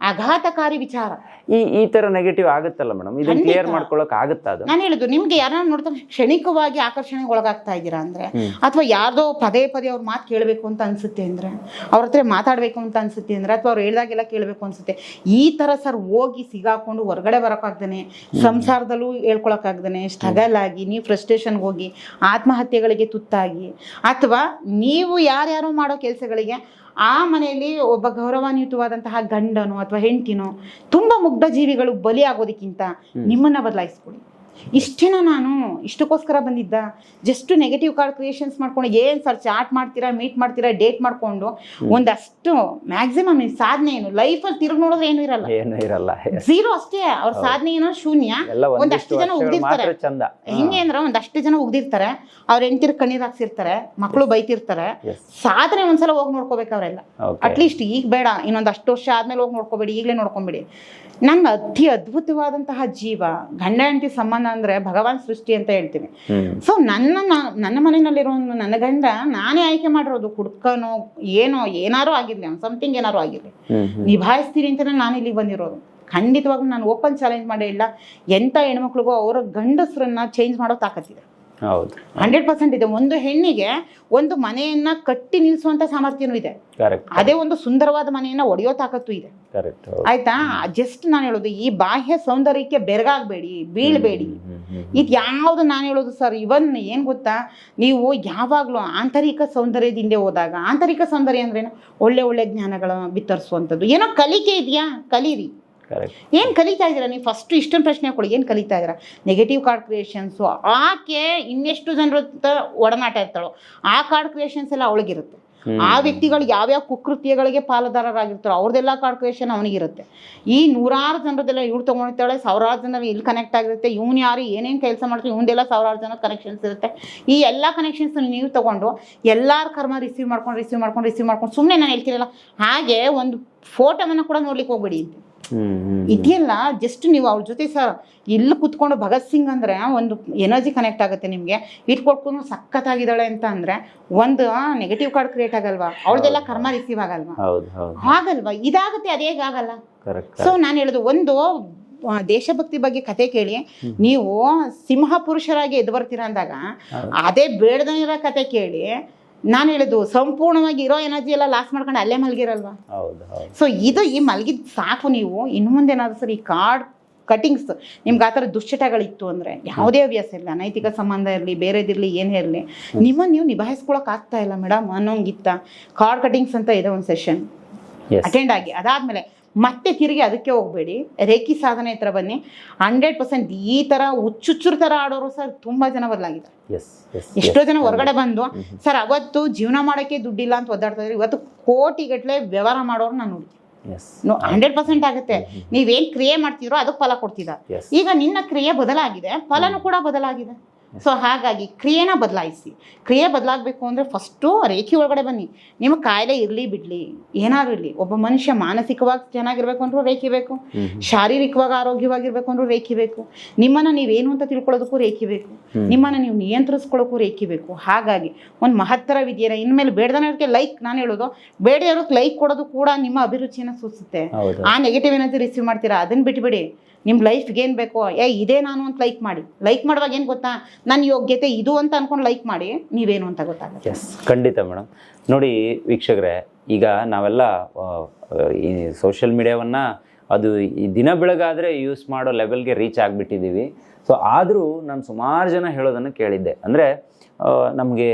ಆಘಾತಕಾರಿ ವಿಚಾರ ಈ ಈ ತರ ನೆಗೆಟಿವ್ ಆಗುತ್ತಲ್ಲ ಮೇಡಮ್ ಇದನ್ನ. ಕ್ಲಿಯರ್ ಮಾಡ್ಕೊಳಕ್ ಆಗುತ್ತಾ ಅದು ನಾನು ಹೇಳುದು ನಿಮ್ಗೆ ಯಾರನ್ನ ನೋಡ್ತಾ ಕ್ಷಣಿಕವಾಗಿ ಆಕರ್ಷಣೆಗೆ ಒಳಗಾಗ್ತಾ ಇದ್ದೀರಾ ಅಂದ್ರೆ. ಅಥವಾ ಯಾರ್ದೋ ಪದೇ ಪದೇ ಅವ್ರ ಮಾತು ಕೇಳಬೇಕು ಅಂತ ಅನ್ಸುತ್ತೆ ಅಂದ್ರೆ ಅವ್ರ ಹತ್ರ ಮಾತಾಡ್ಬೇಕು ಅಂತ ಅನ್ಸುತ್ತೆ ಅಂದ್ರೆ ಅಥವಾ ಅವ್ರು ಹೇಳ್ದಾಗೆಲ್ಲ ಕೇಳಬೇಕು ಅನ್ಸುತ್ತೆ ಈ ತರ ಸರ್ ಹೋಗಿ ಸಿಗಾಕೊಂಡು ಹೊರಗಡೆ ಬರೋಕ್ಕಾಗ್ದಾನೆ ಸಂಸಾರದಲ್ಲೂ ಹೇಳ್ಕೊಳಕ್ಕಾಗ್ದಾನೆ ಸ್ಟ್ರಗಲ್ ಆಗಿ ನೀವು ಫ್ರಸ್ಟ್ರೇಷನ್ಗೆ ಹೋಗಿ ಆತ್ಮಹತ್ಯೆಗಳಿಗೆ ತುತ್ತಾಗಿ ಅಥವಾ ನೀವು ಯಾರ್ಯಾರು ಮಾಡೋ ಕೆಲಸಗಳಿಗೆ ಆ ಮನೆಯಲ್ಲಿ ಒಬ್ಬ ಗೌರವಾನ್ವಿತವಾದಂತಹ ಗಂಡನೋ ಅಥವಾ ಹೆಂಡತಿನೋ ತುಂಬ ಮುಗ್ಧ ಜೀವಿಗಳು ಬಲಿ ಆಗೋದಕ್ಕಿಂತ ನಿಮ್ಮನ್ನ ಬದಲಾಯಿಸ್ಕೊಳ್ಳಿ. ಇಷ್ಟೇನ ನಾನು ಇಷ್ಟಕ್ಕೋಸ್ಕರ ಬಂದಿದ್ದ. ಜಸ್ಟ್ ನೆಗೆಟಿವ್ ಕಾರ್ಡ್ ಕ್ರಿಯೇಷನ್ಸ್ ಮಾಡ್ಕೊಂಡು ಏನು ಸರ್ ಚಾಟ್ ಮಾಡ್ತೀರಾ ಮೀಟ್ ಮಾಡ್ತೀರಾ ಡೇಟ್ ಮಾಡ್ಕೊಂಡು ಒಂದಷ್ಟು ಮ್ಯಾಕ್ಸಿಮಮ್ ಸಾಧನೆ ಏನು? ಲೈಫಲ್ಲಿ ತಿರುಗಿ ನೋಡಿದ್ರೆ ಏನು ಇರಲ್ಲ. ಏನು ಇರಲ್ಲ. ಝೀರೋ ಅಷ್ಟೇ. ಅವ್ರ ಸಾಧನೆ ಏನೋ ಶೂನ್ಯ. ಒಂದಷ್ಟು ಜನ ಉಗ್ದಿರ್ತಾರೆ. ಹೆಂಗೆ ಅಂದ್ರೆ ಒಂದಷ್ಟು ಜನ ಉಗ್ದಿರ್ತಾರೆ. ಅವ್ರ ಹೆಂಡ್ತಿರ್ ಕಣ್ಣೀರ್ ಹಾಕ್ಸಿರ್ತಾರೆ. ಮಕ್ಕಳು ಬೈತಿರ್ತಾರೆ. ಸಾಧನೆ ಒಂದ್ಸಲ ಹೋಗಿ ನೋಡ್ಕೋಬೇಕು ಅವರೆಲ್ಲ. ಅಟ್ಲೀಸ್ಟ್ ಈಗ ಬೇಡ. ಇನ್ನೊಂದು ಅಷ್ಟು ವರ್ಷ ಆದ್ಮೇಲೆ ಹೋಗಿ ನೋಡ್ಕೋಬೇಡಿ. ಈಗಲೇ ನೋಡ್ಕೊಂಬಿಡಿ. ನನ್ನ ಅತಿ ಅದ್ಭುತವಾದಂತಹ ಜೀವ ಗಂಡ ಹೆಂಡತಿ ಸಂಬಂಧ ಅಂದ್ರೆ ಭಗವಾನ್ ಸೃಷ್ಟಿ ಅಂತ ಹೇಳ್ತೀನಿ ಸೊ ನನ್ನ ನನ್ನ ಮನೆಯಲ್ಲಿರೋ ನನ್ನ ಗಂಡ ನಾನೇ ಆಯ್ಕೆ ಮಾಡಿರೋದು ಕುಡ್ಕನೋ ಏನೋ ಏನಾರೋ ಆಗಿರ್ಲಿ ಸಮಥಿಂಗ್ ಏನಾರೋ ಆಗಿರ್ಲಿ. ನಿಭಾಯಿಸ್ತೀನಿ ಅಂತ ನಾನು ಇಲ್ಲಿ ಬಂದಿರೋದು. ಖಂಡಿತವಾಗ್ಲೂ ನಾನು ಓಪನ್ ಚಾಲೆಂಜ್ ಮಾಡೇ ಇಲ್ಲ. ಎಂಥ ಹೆಣ್ಮಕ್ಳಿಗೂ ಅವರ ಗಂಡಸರನ್ನ ಚೇಂಜ್ ಮಾಡೋ ತಾಕತ್ತಿದೆ ಹೌದು. ಹಂಡ್ರೆಡ್ ಪರ್ಸೆಂಟ್ ಇದೆ. ಒಂದು ಹೆಣ್ಣಿಗೆ ಒಂದು ಮನೆಯನ್ನ ಕಟ್ಟಿ ನಿಲ್ಲಿಸುವಂತ ಸಾಮರ್ಥ್ಯನೂ ಇದೆ. ಅದೇ ಒಂದು ಸುಂದರವಾದ ಮನೆಯನ್ನ ಒಡೆಯೋ ತಾಕತ್ತು ಇದೆ. ಆಯ್ತಾ? ಜಸ್ಟ್ ನಾನು ಹೇಳೋದು ಈ ಬಾಹ್ಯ ಸೌಂದರ್ಯಕ್ಕೆ ಬೆರಗಾಗಬೇಡಿ ಬೀಳ್ಬೇಡಿ. ಇದು ಯಾವುದು ನಾನು ಹೇಳೋದು ಸರ್? ಇವನ್ ಏನು ಗೊತ್ತಾ? ನೀವು ಯಾವಾಗಲೂ ಆಂತರಿಕ ಸೌಂದರ್ಯದಿಂದ ಹೋದಾಗ ಆಂತರಿಕ ಸೌಂದರ್ಯ ಅಂದ್ರೇನು? ಒಳ್ಳೆ ಒಳ್ಳೆ ಜ್ಞಾನಗಳ ಬಿತ್ತರಿಸುವಂಥದ್ದು. ಏನೋ ಕಲಿಕೆ ಇದೆಯಾ? ಕಲೀರಿ. ಏನು ಕಲಿತಾ ಇದ್ದೀರಾ? ನೀವು ಫಸ್ಟ್ ಇಷ್ಟೊಂದು ಪ್ರಶ್ನೆ ಕೊಡಿ ಏನು ಕಲಿತಾ ಇದ್ದೀರಾ? ನೆಗೆಟಿವ್ ಕಾರ್ಡ್ ಕ್ರಿಯೇಷನ್ಸು ಆಕೆ ಇನ್ನೆಷ್ಟು ಜನರ ಒಡನಾಟ ಇರ್ತಾಳೋ ಆ ಕಾರ್ಡ್ ಕ್ರಿಯೇಷನ್ಸ್ ಎಲ್ಲ ಅವಳಿಗಿರುತ್ತೆ. ಆ ವ್ಯಕ್ತಿಗಳು ಯಾವ್ಯಾವ ಕುಕೃತ್ಯಗಳಿಗೆ ಪಾಲುದಾರರಾಗಿರ್ತಾರೋ ಅವ್ರದ್ದೆಲ್ಲ ಕ್ರಿಯೇಷನ್ ಅವನಿಗಿರುತ್ತೆ. ಈ ನೂರಾರು ಜನರದೆಲ್ಲ ಇವ್ರು ತೊಗೊಂಡಿರ್ತಾಳೆ ಸಾವಿರಾರು ಜನ ಇಲ್ಲಿ ಕನೆಕ್ಟ್ ಆಗಿರುತ್ತೆ. ಇವ್ನು ಯಾರು ಏನೇನು ಕೆಲಸ ಮಾಡ್ತಾರೆ ಇವಂದೆಲ್ಲ ಸಾವಿರಾರು ಜನ ಕನೆಕ್ಷನ್ಸ್ ಇರುತ್ತೆ. ಈ ಎಲ್ಲ ಕನೆಕ್ಷನ್ಸ್ ನೀವು ತಗೊಂಡು ಎಲ್ಲರ ಕರ್ಮ ರಿಸೀವ್ ಮಾಡ್ಕೊಂಡು ರಿಸೀವ್ ಮಾಡ್ಕೊಂಡು ರಿಸೀವ್ ಮಾಡ್ಕೊಂಡು ಸುಮ್ಮನೆ ನಾನು ಹೇಳ್ತೀರಲ್ಲ ಹಾಗೆ ಒಂದು ಫೋಟೋವನ್ನು ಕೂಡ ನೋಡ್ಲಿಕ್ಕೆ ಹೋಗ್ಬೇಡಿ ಅಂತ. ಇದೆಯಲ್ಲ ಜಸ್ಟ್ ನೀವು ಅವ್ರ ಜೊತೆ ಸರ್ ಇಲ್ಲಿ ಕುತ್ಕೊಂಡು ಭಗತ್ ಸಿಂಗ್ ಅಂದ್ರೆ ಒಂದು ಎನರ್ಜಿ ಕನೆಕ್ಟ್ ಆಗುತ್ತೆ ನಿಮಗೆ. ಇಟ್ಕೊಟ್ಕೊಂಡು ಸಖತ್ತಾಗಿದ್ದಾಳೆ ಅಂತ ಅಂದ್ರೆ ಒಂದು ನೆಗೆಟಿವ್ ಕಾರ್ಡ್ ಕ್ರಿಯೇಟ್ ಆಗಲ್ವಾ? ಅವಳದೆಲ್ಲ ಕರ್ಮ ರಿಸೀವ್ ಆಗಲ್ವಾ? ಆಗಲ್ವಾ ಇದಾಗುತ್ತೆ ಅದೇ ಆಗಲ್ಲ? ಸೊ ನಾನು ಹೇಳೋದು ಒಂದು ದೇಶಭಕ್ತಿ ಬಗ್ಗೆ ಕತೆ ಕೇಳಿ. ನೀವು ಸಿಂಹ ಪುರುಷರಾಗಿ ಎದ್ದು ಬರ್ತೀರ ಅಂದಾಗ ಅದೇ ಬೇಡದಿರೋ ಕತೆ ಕೇಳಿ ನಾನು ಹೇಳೋದು ಸಂಪೂರ್ಣವಾಗಿ ಇರೋ ಎನರ್ಜಿ ಎಲ್ಲ ಲಾಸ್ ಮಾಡ್ಕೊಂಡು ಅಲ್ಲೇ ಮಲಗಿರಲ್ವಾ? ಸೊ ಇದು ಈ ಮಲಗಿದ್ ಸಾಕು ನೀವು ಇನ್ನು ಮುಂದೆ ಏನಾದ್ರು ಸರ್ ಈ ಕಾರ್ಡ್ ಕಟಿಂಗ್ಸ್ ನಿಮ್ಗೆ ಆ ಥರ ದುಶ್ಚಟಗಳಿತ್ತು ಅಂದರೆ ಯಾವುದೇ ಹವ್ಯಾಸ ಇರಲಿ ಅನೈತಿಕ ಸಂಬಂಧ ಇರಲಿ ಬೇರೆದಿರಲಿ ಏನೇ ಇರಲಿ ನಿಮ್ಮನ್ನು ನೀವು ನಿಭಾಯಿಸ್ಕೊಳಕ್ ಆಗ್ತಾ ಇಲ್ಲ ಮೇಡಮ್ ಅನ್ನೋಂಗಿತ್ತ ಕಾರ್ಡ್ ಕಟಿಂಗ್ಸ್ ಅಂತ ಇದೆ ಒಂದು ಸೆಷನ್ ಅಟೆಂಡ್ ಆಗಿ. ಅದಾದಮೇಲೆ ಮತ್ತೆ ತಿರುಗಿ ಅದಕ್ಕೆ ಹೋಗಬೇಡಿ. ರೇಖಿ ಸಾಧನೆ ಹತ್ರ ಬನ್ನಿ. ಹಂಡ್ರೆಡ್ ಪರ್ಸೆಂಟ್ ಈ ಥರ ಹುಚ್ಚುಚ್ಚುರ್ ಥರ ಆಡೋರು ಸರ್ ತುಂಬ ಜನ ಬದಲಾಗಿದ್ದಾರೆ. ಎಷ್ಟೋ ಜನ ಹೊರಗಡೆ ಬಂದು ಸರ್ ಅವತ್ತು ಜೀವನ ಮಾಡೋಕೆ ದುಡ್ಡಿಲ್ಲ ಅಂತ ಒದ್ದಾಡ್ತಾ ಇದ್ರು. ಇವತ್ತು ಕೋಟಿಗಟ್ಟಲೆ ವ್ಯವಹಾರ ಮಾಡೋರು ನಾನು ನೋಡಿ ಹಂಡ್ರೆಡ್ ಪರ್ಸೆಂಟ್ ಆಗುತ್ತೆ. ನೀವೇನ್ ಕ್ರಿಯೆ ಮಾಡ್ತಿದ್ರೋ ಅದಕ್ಕೆ ಫಲ ಕೊಡ್ತಿದ್ದ ಈಗ ನಿನ್ನ ಕ್ರಿಯೆ ಬದಲಾಗಿದೆ. ಫಲನು ಕೂಡ ಬದಲಾಗಿದೆ. ಸೊ ಹಾಗಾಗಿ ಕ್ರಿಯೆನ ಬದಲಾಯಿಸಿ. ಕ್ರಿಯೆ ಬದಲಾಗಬೇಕು ಅಂದರೆ ಫಸ್ಟು ರೇಖೆ ಒಳಗಡೆ ಬನ್ನಿ. ನಿಮ್ಮ ಕಾಯಿಲೆ ಇರಲಿ ಬಿಡಲಿ. ಏನಾದರೂ ಇರಲಿ. ಒಬ್ಬ ಮನುಷ್ಯ ಮಾನಸಿಕವಾಗಿ ಚೆನ್ನಾಗಿರ್ಬೇಕು ಅಂದ್ರೂ ರೇಖೆ ಬೇಕು. ಶಾರೀರಿಕವಾಗಿ ಆರೋಗ್ಯವಾಗಿರ್ಬೇಕು ಅಂದ್ರೂ ರೇಖೆ ಬೇಕು. ನಿಮ್ಮನ್ನು ನೀವೇನು ಅಂತ ತಿಳ್ಕೊಳ್ಳೋದಕ್ಕೂ ರೇಖೆ ಬೇಕು. ನಿಮ್ಮನ್ನು ನೀವು ನಿಯಂತ್ರಿಸ್ಕೊಳ್ಳೋಕ್ಕೂ ರೇಖೆ ಬೇಕು. ಹಾಗಾಗಿ ಒಂದು ಮಹತ್ತರ ವಿದ್ಯೆನ ಇನ್ಮೇಲೆ ಬೇಡದವ್ರಿಗೆ ಲೈಕ್ ನಾನು ಹೇಳೋದು. ಬೇಡದವ್ರಿಗೆ ಲೈಕ್ ಕೊಡೋದು ಕೂಡ ನಿಮ್ಮ ಅಭಿರುಚಿಯನ್ನು ಸೂಚಿಸುತ್ತೆ ಆ ನೆಗೆಟಿವ್ ಏನಂತ ರಿಸೀವ್ ಮಾಡ್ತೀರಾ? ಅದನ್ನು ಬಿಟ್ಬಿಡಿ. ನಿಮ್ಮ ಲೈಫ್ಗೆ ಏನು ಬೇಕೋ, ಏ, ಇದೇ ನಾನು ಅಂತ ಲೈಕ್ ಮಾಡಿ. ಲೈಕ್ ಮಾಡುವಾಗ ಏನು ಗೊತ್ತಾ? ನನ್ನ ಯೋಗ್ಯತೆ ಇದು ಅಂತ ಅನ್ಕೊಂಡು ಲೈಕ್ ಮಾಡಿ, ನೀವೇನು ಅಂತ ಗೊತ್ತಾಗುತ್ತೆ ಎಸ್ ಖಂಡಿತ ಮೇಡಮ್ ನೋಡಿ, ವೀಕ್ಷಕರೇ, ಈಗ ನಾವೆಲ್ಲ ಈ ಸೋಷಿಯಲ್ ಮೀಡಿಯಾವನ್ನು ಅದು ಈ ದಿನ ಬೆಳಗಾದರೆ ಯೂಸ್ ಮಾಡೋ ಲೆವೆಲ್ಗೆ ರೀಚ್ ಆಗಿಬಿಟ್ಟಿದ್ದೀವಿ. ಸೊ ಆದರೂ ನಾನು ಸುಮಾರು ಜನ ಹೇಳೋದನ್ನು ಕೇಳಿದ್ದೆ. ಅಂದರೆ ನಮಗೆ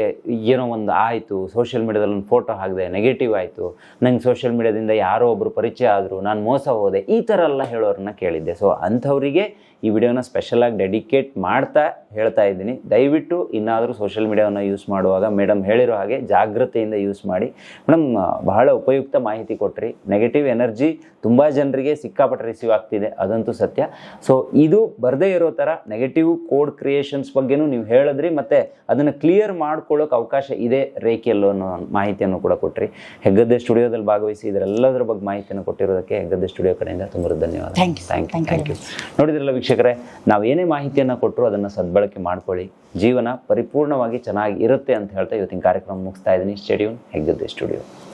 ಏನೋ ಒಂದು ಆಯಿತು ಸೋಷಿಯಲ್ ಮೀಡ್ಯಾದಲ್ಲಿ ಒಂದು ಫೋಟೋ ಹಾಕಿದೆ ನೆಗೆಟಿವ್ ಆಯಿತು. ನಂಗೆ ಸೋಷಿಯಲ್ ಮೀಡ್ಯಾದಿಂದ ಯಾರೋ ಒಬ್ಬರು ಪರಿಚಯ ಆದರೂ, ನಾನು ಮೋಸ ಹೋದೆ, ಈ ಥರ ಎಲ್ಲ ಹೇಳೋರನ್ನ ಕೇಳಿದ್ದೆ. ಸೊ ಅಂಥವರಿಗೆ ಈ ವಿಡಿಯೋನ ಸ್ಪೆಷಲಾಗಿ ಡೆಡಿಕೇಟ್ ಮಾಡ್ತಾ ಹೇಳ್ತಾ ಇದ್ದೀನಿ. ದಯವಿಟ್ಟು ಇನ್ನಾದರೂ ಸೋಷಿಯಲ್ ಮೀಡಿಯಾವನ್ನು ಯೂಸ್ ಮಾಡುವಾಗ ಮೇಡಮ್ ಹೇಳಿರೋ ಹಾಗೆ ಜಾಗ್ರತೆಯಿಂದ ಯೂಸ್ ಮಾಡಿ. ಮೇಡಮ್ ಬಹಳ ಉಪಯುಕ್ತ ಮಾಹಿತಿ ಕೊಟ್ರಿ. ನೆಗೆಟಿವ್ ಎನರ್ಜಿ ತುಂಬ ಜನರಿಗೆ ಸಿಕ್ಕಾಪಟ್ಟೆ ರಿಸೀವ್ ಆಗ್ತಿದೆ. ಅದಂತೂ ಸತ್ಯ. ಸೊ ಇದು ಬರದೇ ಇರೋ ಥರ ನೆಗೆಟಿವ್ ಕೋಡ್ ಕ್ರಿಯೇಷನ್ಸ್ ಬಗ್ಗೆನೂ ನೀವು ಹೇಳಿದ್ರಿ ಮತ್ತು ಅದನ್ನು ಕ್ಲಿಯರ್ ಮಾಡ್ಕೊಳ್ಳೋಕೆ ಅವಕಾಶ ಇದೆ ರೇಖೆಯಲ್ಲೋ ಅನ್ನೋ ಮಾಹಿತಿಯನ್ನು ಕೂಡ ಕೊಟ್ರಿ. ಹೆಗ್ಗದ್ದೆ ಸ್ಟುಡಿಯೋದಲ್ಲಿ ಭಾಗವಹಿಸಿ ಇದರೆಲ್ಲದರ ಬಗ್ಗೆ ಮಾಹಿತಿಯನ್ನು ಕೊಟ್ಟಿರೋದಕ್ಕೆ ಹೆಗ್ಗದ್ದೆ ಸ್ಟುಡಿಯೋ ಕಡೆಯಿಂದ ತುಂಬ ಧನ್ಯವಾದ ಥ್ಯಾಂಕ್ ಯು ಥ್ಯಾಂಕ್ ಯು ನೋಡಿದ್ರಲ್ಲ ವೀಕ್ಷಕರೇ, ನಾವು ಏನೇ ಮಾಹಿತಿಯನ್ನು ಕೊಟ್ಟರು ಅದನ್ನು ಸದ್ಬಳಕೆ ಮಾಡ್ಕೊಳ್ಳಿ. ಜೀವನ ಪರಿಪೂರ್ಣವಾಗಿ ಚೆನ್ನಾಗಿ ಇರುತ್ತೆ ಅಂತ ಹೇಳ್ತಾ ಇವತ್ತಿನ ಕಾರ್ಯಕ್ರಮ ಮುಗಿಸ್ತಾ ಇದ್ದೀನಿ. Stadium Heggadde studio